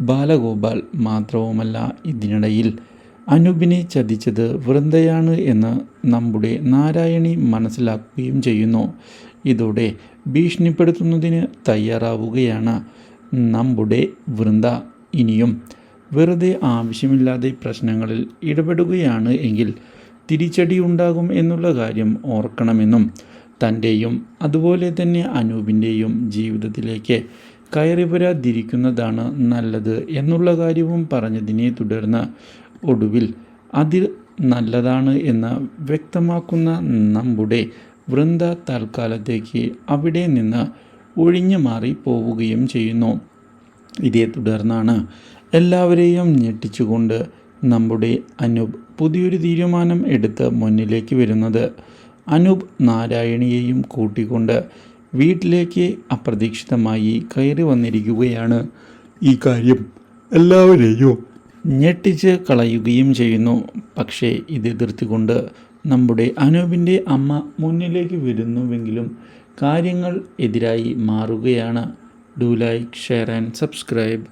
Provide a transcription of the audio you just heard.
ബാലഗോപാൽ മാത്രവുമല്ല ഇതിനിടയിൽ. അനൂപിനെ ചതിച്ചത് വൃന്ദയാണ് എന്ന് നമ്മുടെ നാരായണി മനസ്സിലാക്കുകയും ചെയ്യുന്നു. ഇതോടെ ഭീഷണിപ്പെടുത്തുന്നതിന് തയ്യാറാവുകയാണ് നമ്മുടെ വൃന്ദ. ഇനിയും വെറുതെ ആവശ്യമില്ലാതെ പ്രശ്നങ്ങളിൽ ഇടപെടുകയാണ് എങ്കിൽ തിരിച്ചടി ഉണ്ടാകും എന്നുള്ള കാര്യം ഓർക്കണമെന്നും തന്റെയും അതുപോലെ തന്നെ അനൂപിന്റെയും ജീവിതത്തിലേക്ക് കയറി വരാതിരിക്കുന്നതാണ് നല്ലത് എന്നുള്ള കാര്യവും പറഞ്ഞതിനെ തുടർന്ന് ഒടുവിൽ അതിൽ നല്ലതാണ് എന്ന് വ്യക്തമാക്കുന്ന നമ്മുടെ വൃന്ദ തൽക്കാലത്തേക്ക് അവിടെ നിന്ന് ഒഴിഞ്ഞു മാറി പോവുകയും ചെയ്യുന്നു. ഇതേ തുടർന്നാണ് എല്ലാവരെയും ഞെട്ടിച്ചുകൊണ്ട് നമ്മുടെ അനൂപ് പുതിയൊരു തീരുമാനം എടുത്ത് മുന്നിലേക്ക് വരുന്നത്. അനൂപ് നാരായണിയെയും കൂട്ടിക്കൊണ്ട് വീട്ടിലേക്ക് അപ്രതീക്ഷിതമായി കയറി വന്നിരിക്കുകയാണ് ഈ കാര്യം. എല്ലാവരെയും ഞെട്ടിച്ച് കളയുകയും ചെയ്യുന്നു. പക്ഷേ ഇത് എതിർത്തുകൊണ്ട് നമ്മുടെ അനൂപിന്റെ അമ്മ മുന്നിലേക്ക് വരുന്നുവെങ്കിലും കാര്യങ്ങൾ എതിരായി മാറുകയാണ്. Do like share and subscribe.